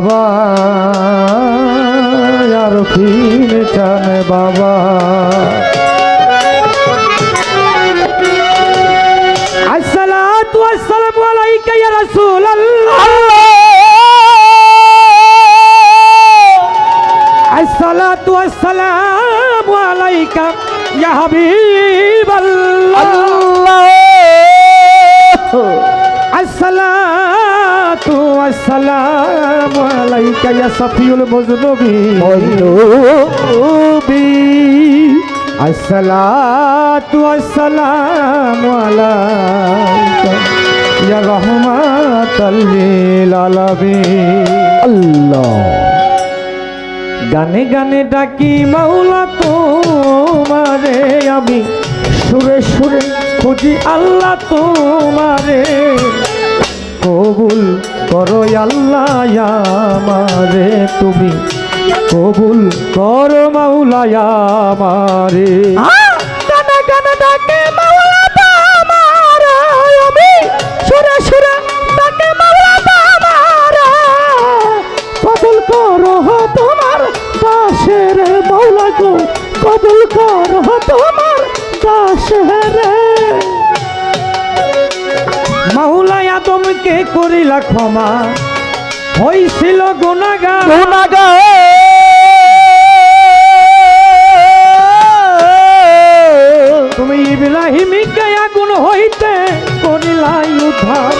বাবা, আর ফির চান বাবা। আসসালাতু ওয়াসসালামু আলাইকা ইয়া রাসূলুল্লাহ। আসসালাতু ওয়াসসালামু আলাইকা ইয়া হাবিবাল্লাহ। আসসালাতু আলাইকা ইয়া সফিউল মুজনবী। মুজনবী। আসসালাতু ওয়াসসালামু আলাইকা। ইয়া রাহমাতাল লিল আলামিন। আল্লাহ। গানে গানে ডাকি মাওলা তোমারে আমি। সুরে সুরে খুঁজি আল্লাহ তোমারে। আল্লাহ আমারে তুমি কবুল করো মাওলা আমারে। গানে গানে ডাকি কবুল করো তোমার দাসের মৌলা আদমকে করিলা ক্ষমা। হইছিল গুণাগা গুণাগা তুমি ইব্রাহিমকে আগুন হইতে করিলা উদ্ধার।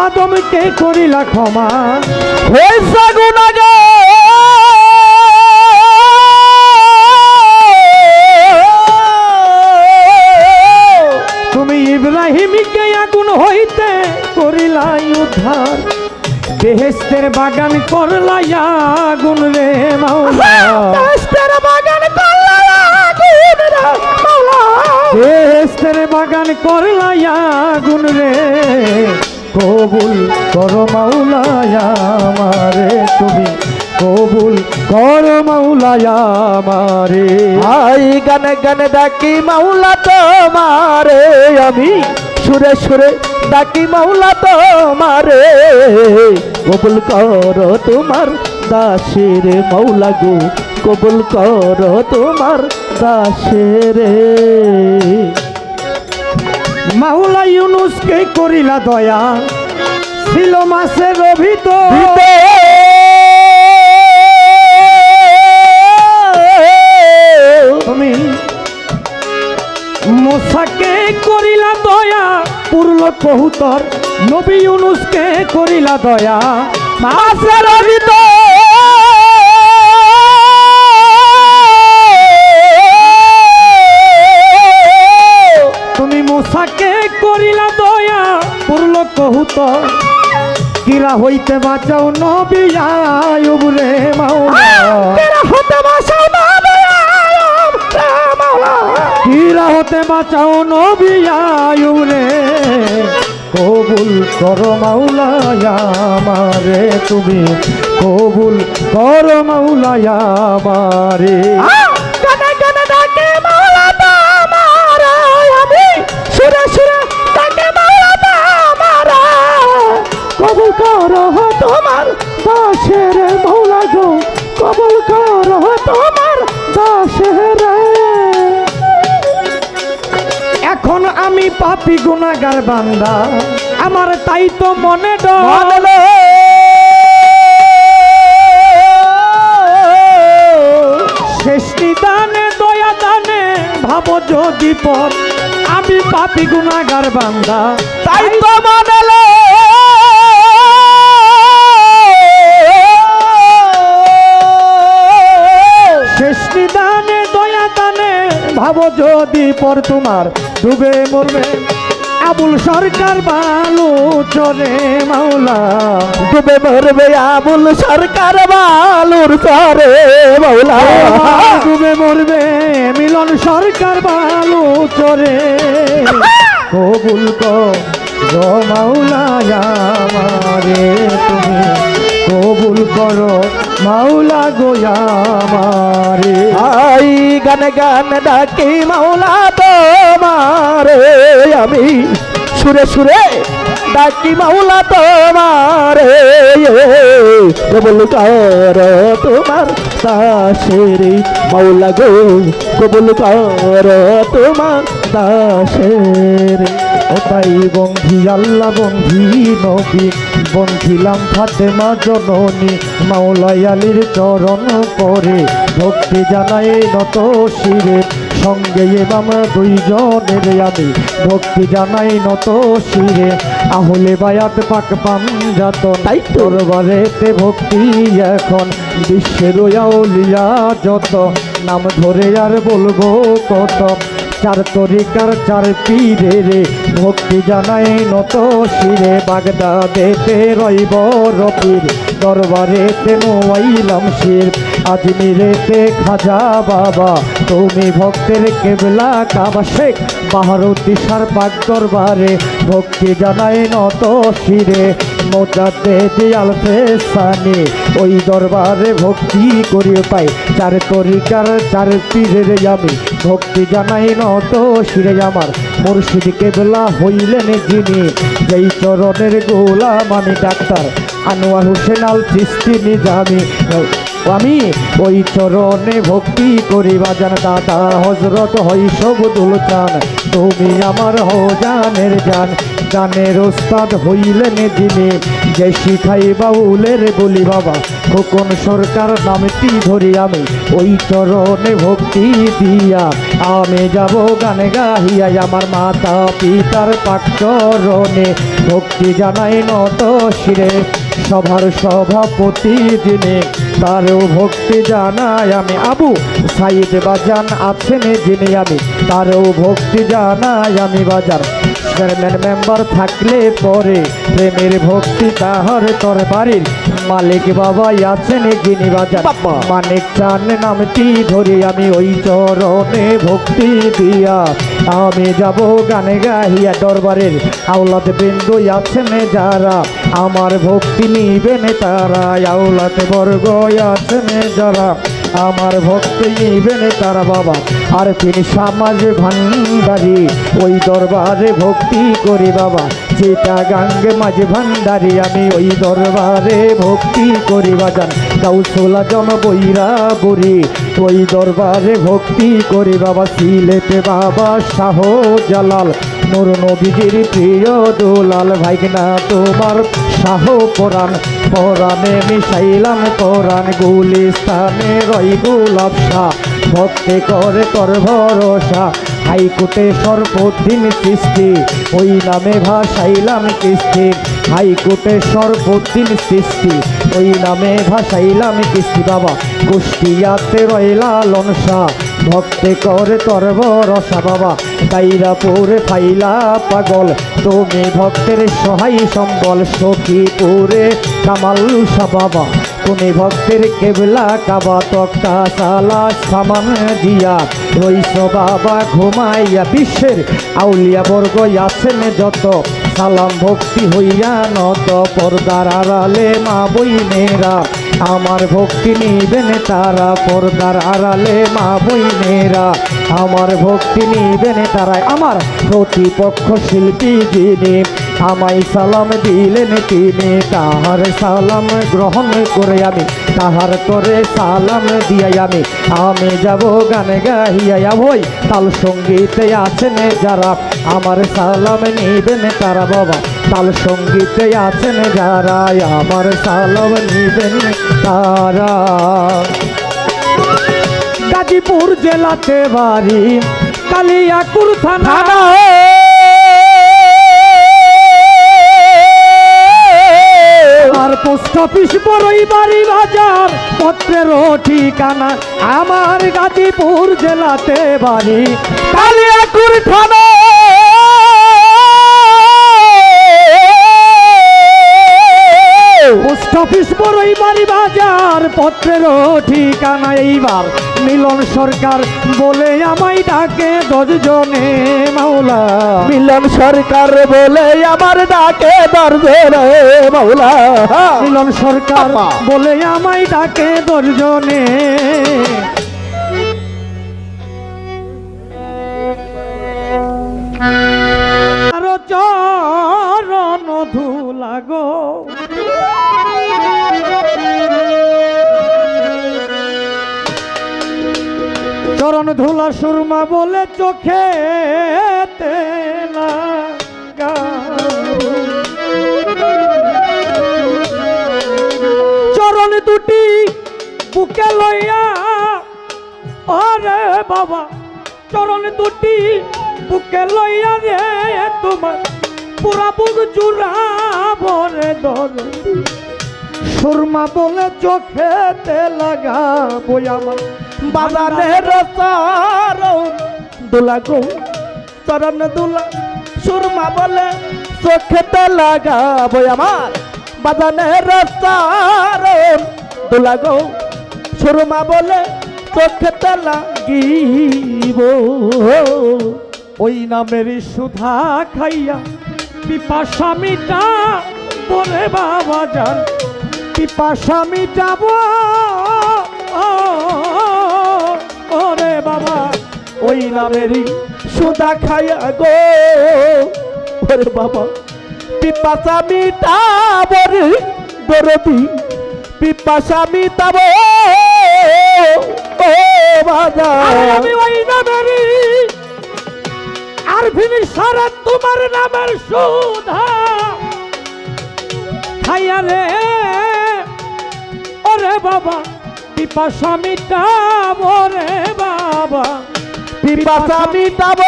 আদমকে করিলা ক্ষমা। বেহেস্তের বাগান করলাই আগুন রে। কবুল করো মাওলা আমারে তুমি। কবুল কর মাওলা আমারে আই গানে গানে ডাকি মাওলা তোমারে আমি সুরে সুরে ডাকি মাওলা তোমারে কবুল কর তোমার দাসের মাওলা গো। কবুল কর তোমার দাসের। মাওলা ইউনুসকে করিলা দয়া। ছিল মাসে ভিতর তুমি মোসাকে করিলা দয়া, পুরল কহুতর নবী ইউনুসকে করিলা দয়া। মাসে তুমি মোসাকে করিলা দয়া পুরল কহুতর কিরা হইতে বাঁচাও নবী আয়ুব রে মাওলা। কিরা হতে বাঁচাও নবী আয়ুব রে মাওলা। কিরা হতে বাঁচাও নবী আয়ুব রে কবুল করো মাওলা আমারে তুমি। কবুল করো মাওলা আমারে। কবুল করো তোমার দাসের। এখন আমি পাপি গুনাগার বান্দা। আমার তাই তো মনে ডর। শেষ নিদানে দয়া দানে ভাব যদি পর। আমি পাপি গুনাগার বান্দা। তাই তো মানালো শেষ নিদানে দয়া দানে ভাব যদি পর তোমার ডুবে মরবে। আবুল সরকার বালু চরে মাওলা। ডুবে মরবে আবুল সরকার বালুর সরে মাওলা। ডুবে মরবে মিলন সরকার বালু চরে। কবুল করো মাওলা আমারে তুমি। কবুল করো মাওলা গোয়া আমারে। আই গান গান ডাকি মাওলা তোমারে। আমি সুরে সুরে ডাকি মাওলা তোমারে কবুল কর তোমার দাসের মাওলা গো কবুল কর তোমার দাসের তাই বন্ধি, আল্লাহ বন্ধি, নবী বন্ধিলাম ফাতেমা জননী মাওলাই আলীর চরণ পরে, ভক্তি জানাই নত শিরে। সঙ্গে এবাম দুইজনের আমি ভক্তি জানাই নত শিরে। আহলে বায়াত পাক পাম যাত তাই তো। দরবারেতে ভক্তি এখন। বিশ্বের আউলিয়া যত। নাম ধরে আর বলব কত। চার তরিকার চার পীরে রে। ভক্তি জানাই নত শিরে। বাগদাদেতে রইব রবির দরবারেতে নোয়াইলাম শির। আজমিরেতে খাজা বাবা। তুমি ভক্তের কেবলা কাবা শেখ বাহারুদ্দি সার পাক দরবারে। ভক্তি জানাই নত শিরে মোজাদে দিয়াল ফেসানি ওই দরবারে ভক্তি করি পাই চার তরিকার চার পীরের আমি ভক্তি জানাই নত শিরে আমার, মুর্শিদ কেবলা হইলেন যিনি। যেই চরণের গোলাম আমি ডাক্তার, আনোয়ার হোসেন আল চিস্তি নিজামি। আমি ওই চরণে ভক্তি করি বাজান দাদা হজরত হই সবদুল চান তুমি আমার হো জানের জান গানের ওস্তাদ হইলেন যিনি। যে শিখাই বাউলের বলি বাবা, খোকন সরকার নামটি ধরি আমি। ওই চরণে ভক্তি দিয়া আমি যাব গানে গাহিয়া আমার মাতা পিতার পাক চরণে। ভক্তি জানাই নত শিরে। সভার সভাপতি যিনি তারও ভক্তি জানাই আমি। আবু সাইদ বাজান আছেন যিনি আমি তারও ভক্তি জানাই আমি বাজার চেয়ারম্যান মেম্বার থাকলে পরে প্রেমের ভক্তি তাহার তোর বাড়ির মালিক বাবা আছেন যিনি বাজার। মানিক চান নামটি ধরি আমি ওই চরণে ভক্তি দিয়া। আমি যাব গানে গাহিয়া দরবারের আওলাদ বিন্দু আছেন যারা। আমার ভক্তি নিবেন তারা, আওলাদ বর্গ আছেন যারা। আমার ভক্তি নিবেন তারা বাবা। আর তিনি সমাজ ভান্ডারি, ওই দরবারে ভক্তি করি বাবা। যেটা গাঙ্গে মাঝে ভান্ডারি, আমি ওই দরবারে ভক্তি করি বাজান। কাউসোলা জন বইরা বুড়ি ওই দরবারে ভক্তি করি বাবা, সিলেটে বাবা শাহ জালাল নূর নবীজির প্রিয় দুলাল ভাইগনা তোমার শাহ পরাণ? পরাণে মিশাইলাম পরাণ, গুলিস্তানে রই গুলাব শাহ। ভক্তি করে তোর ভরসা, হাইকোর্টে সর্বদিন সৃষ্টি। ওই নামে ভাসাইলাম কিস্তি হাইকোর্টে সর্বদিন সৃষ্টি। ওই নামে ভাসাইলাম, কিস্তি বাবা। কুষ্টিয়াতে রইলা লনসা, ভক্তি করে তোর ভরসা বাবা। দাইরাপুরে ফাইলা পাগল, তুমি ভক্তের সহায় সম্বল, সখীপুরে কামাল শাহ বাবা। তুমি ভক্তের কেবলা কাবা, তক্তা সালা সামান দিয়া। রইস বাবা, ঘুমাইয়া বিশ্বের আউলিয়া বর্গ আছেন যত। সালাম ভক্তি হইয়া নত পর্দার আড়ালে মা বই বইনেরা। আমার ভক্তি নিবেন তারা পর্দার আড়ালে মা বই বইনেরা। আমার ভক্তি নিবেন তারা। আমার প্রতিপক্ষ শিল্পী যিনি, আমায় সালাম দিলেন তিনি। তাহার সালাম গ্রহণ করে আমি, তাহার করে সালাম দিয়াই আমি। আমি যাব গানে গাইয়া বই তাল সঙ্গীতে আছেন যারা। আমার সালাম নিবেন তারা বাবা। তাল সঙ্গীতে আছেন যারা আমার সালাম নিবেন তারা। গাজীপুর জেলাতে বাড়ি কালিয়াকুর থানা। আর পোস্ট অফিস বড়ই বাড়ি বাজার পত্রের ঠিকানা। আমার গাজীপুর জেলাতে বাড়ি কালিয়াকুর থানা। পোস্ট অফিস বড়ই বাড়ি বাজার পত্রের ঠিকানা এইবার। মিলন সরকার বলে আমায় ডাকে দশজনে মাওলা। মিলন সরকার বলে আমার ডাকে দশজনে মাওলা। মিলন সরকার। বলে আমায় ডাকে দশজনে। ধুলা সুরমা বলে চোখে চরণ দুটি বুকে লইয়া, আরে বাবা, চরণ দুটি বুকে লইয়া রে তোমার পুরা বুক জুড়া বরে ধর। সুরমা বলে চোখেতে লাগাবো আমার। বাজারের চরণ দুলা গো, চরণ দুলা, সুরমা বলে চোখেতে লাগাবো আমার। বাজানের চরণ দুলা গো, সুরমা বলে চোখেতে লাগিব। ওই নামের সুধা খাইয়া পিপাসা মিটা বলে বাবা যান পিপাসা মিটাব। নামেরই সুদা খাইয়া গো। ওরে বাবা, পিপাসা মিটাব রে দরদি, পিপাসা মিটাব। ও আরে আমি ওই নামেরই আর ভিনি সারা তোমার নামের সুধা। খাইয়া রে। ওরে বাবা, পিপাসা মিটাব রে বাবা। পিপাসা মিটাব।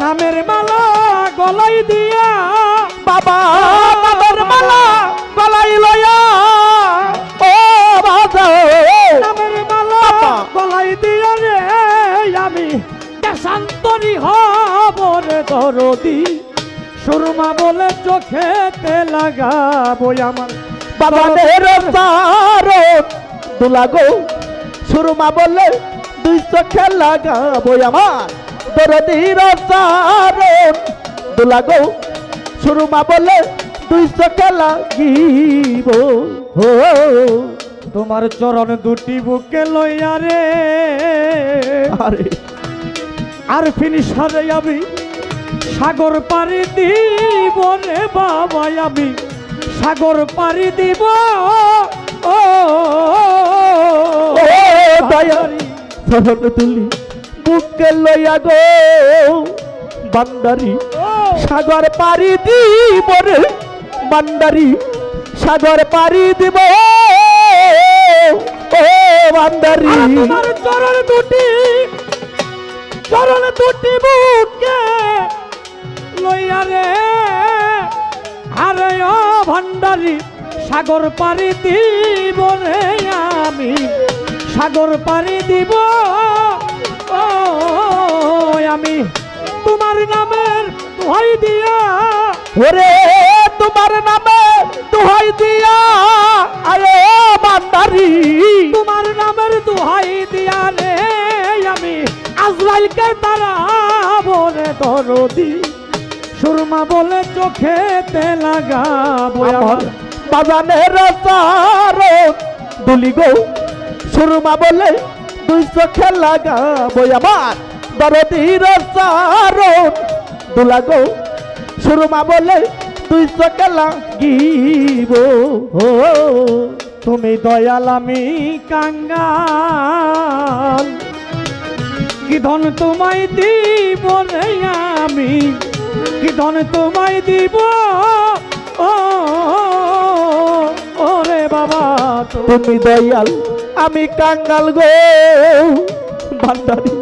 নামের মালা গলাই দিয়া বাবা। বাবার মালা গলাই লয়া। ও বাজা নামের মালা গলাই দিয়া রে আমি দেশান্তরি হব রে দরদি? সুরমা বলে চোখেতে লাগাবো আমার বাবাদের চারণ দুলাগো। সুরমা বলে দুই চোখে লাগাবো আমার দরদির চারণ দুলাগো সুরমা বলে দুই চোখে লাগিব। তোমার চরণ দুটি বুকে লইয়া রে। আরে। আর ফিনিশারে আমি সাগর পাড়ি দিব রে বাবা আমি সাগর পাড়ি দিব। ও দয়ারি সাগর পারি দিব রে। বান্দারি, সাগর পারি দিব। ও বান্দারি। চরণ দুটি চরণ দুটি বুকে লইয়া রে। আরে ও ভান্ডারি, সাগর পাড়ি দিব রে আমি। সাগর পাড়ি দিব। ও আমি তোমার নামের দোহাই দিয়া। ওরে তোমার নামে দোহাই দিয়া। আরে বান্দারি তোমার নামের দোহাই দিয়া রে। আমি আজরাইলকে তারা বলে দরদি। সুরমা বলে চোখেতে লাগাবো। আমার বাজানের চারণ দুলি গো সুরমা বলে, দুই চোখে লাগাবো আমার দরদির চারণ। দুলা গো, সুরমা বলে, দুই চোখে লাগিব। তুমি দয়াল, আমি কাঙ্গাল। কি ধন তোমায় দিব আমি? কি ধন তোমায় দিব? ওরে বাবা তুমি দয়াল আমি কাঙ্গাল গো। ভান্ডারি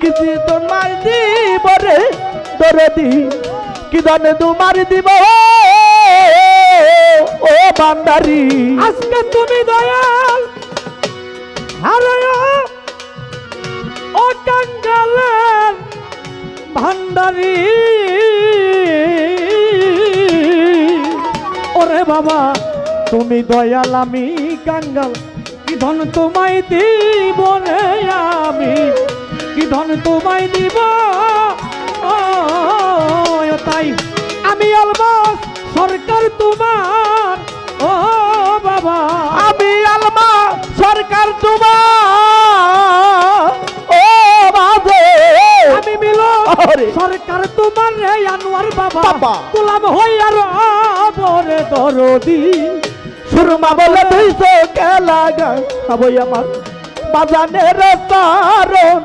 কিছু তো তোমার দিব রে দরদি, কি দনে তোমার দিব? ও ভান্ডারি, আজকে তুমি দয়াল হারায়, ও কাঙ্গালের ভান্ডারি। ওরে বাবা, তুমি দয়াল, আমি কাঙ্গাল। ধন তোমায় দিব রে আমি? কি ধন তোমায় দিব? তাই আমি অলমোস্ট সরকার তোমার। ও বাবা আমি আলমা সরকার তোমার। ও বাজে আমি সরকার তোমার রে আনোয়ার বাবা। বাবা। গোলাম হইয়া রবরে দরদি। সুরমা বলে তুই চোখে লাগা? আবই আমার বাজানের তারণ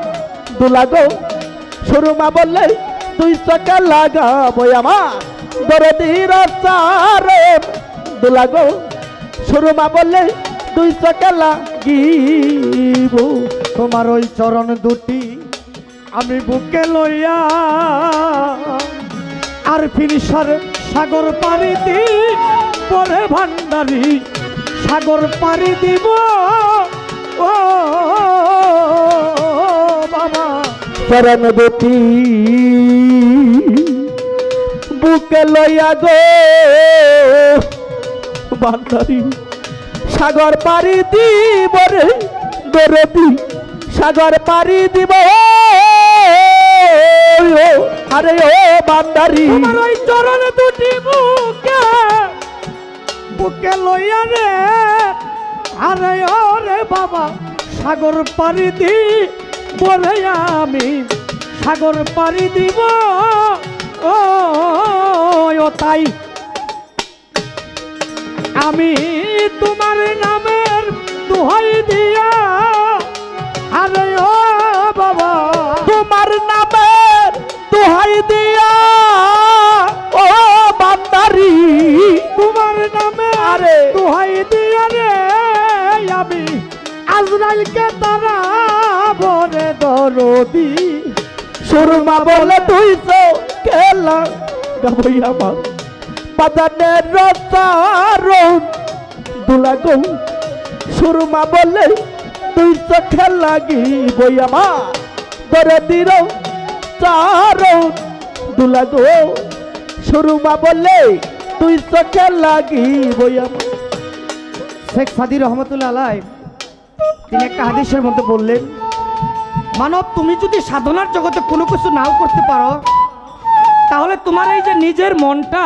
দুলাগো সুরমা বললে তুই চোখে লাগা? বই আমার দরদির তারণ দুলাগো সুরমা বললে তুই চোখে লাগিব? তোমার ওই চরণ দুটি আমি বুকে লইয়া আর ফিনিশার সাগর পাড়ি দি পরে ভান্ডারি, সাগর পাড়ি দিব। ও, বাবা। চরণ দুটি বুকে লইয়া গো। বান্দারি সাগর পাড়ি দিব রে দরদি, সাগর পাড়ি দিব। আরে, ও বান্দারি চরণ দুটি বুকে বুকে লইয়া রে। আরে ও রে বাবা, সাগর পাড়ি দি বলে আমি সাগর পাড়ি দিব। ও তাই। আমি তোমার নামের দোহাই দিয়া, আরে, ও বাবা আজরাইলকে তারা বরে দরদি। সুরমা বলে, তুই তো খেলা গাবই আমার। বাজানের দুলা গৌ সুরমা বলে, তুই তো খেলা গই আমার। ধরে দিল গো সুরমা বলে, তুই তো খেলা গই আমার। শেখ সাদি রহমতুল্লাহ আলাই তিনি একটা হাদিসের মধ্যে বললেন, মানব, তুমি যদি সাধনার জগতে কোনো কিছু নাও করতে পারো, তাহলে তোমার এই যে নিজের মনটা,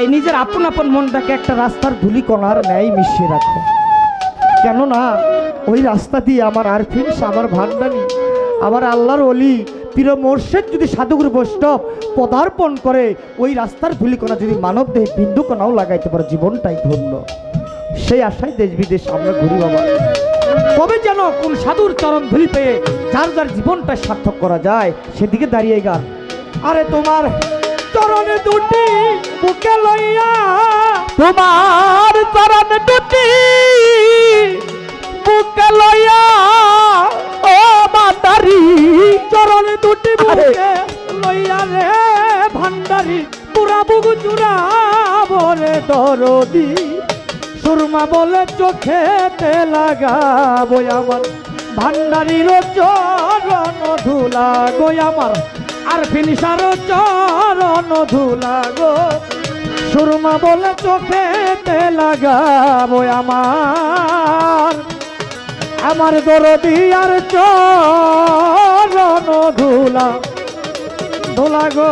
এই নিজের আপন আপন মনটাকে একটা রাস্তার ধুলি কণার ন্যায় মিশিয়ে রাখো। কেননা, ওই রাস্তা দিয়ে আমার আরফিন আমার ভান্ডানি আমার আল্লাহর অলি প্রিয় মোর্শেদ যদি সাধুগুরু বৈষ্ণব পদার্পণ করে, ওই রাস্তার ধুলিকণা যদি মানব দেহে বিন্দুকণাও লাগাইতে পারে, জীবনটাই ধন্য। সেই আশায় দেশ বিদেশ আমরা ঘুরি বাবা। কবে যেন কোন সাধুর চরণ ধুলি পেয়ে যার যার জীবনটা সার্থক করা যায় সেদিকে দাঁড়িয়ে গান আরে তোমার চরণে দুটি বুকে লইয়া তোমার চরণ দুটি বুকে লইয়া ও মাতারি চরণে দুটি। বুকে লইয়া রে ভান্ডারি পুরা বুকু চূড়া বলে দরদি সুরমা বলে চোখেতে লাগাবো আমার। ভান্ডারির চরণ ধুলা গো আমার। আর ফিনিশার চরণ ধুলা গো সুরমা বলে চোখেতে লাগাবো আমার। আমার দরদি আর চরণ ধুলা। ধুলা গো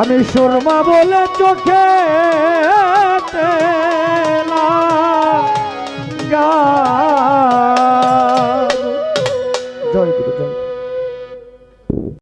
আমি সুরমা বলে চোখে গা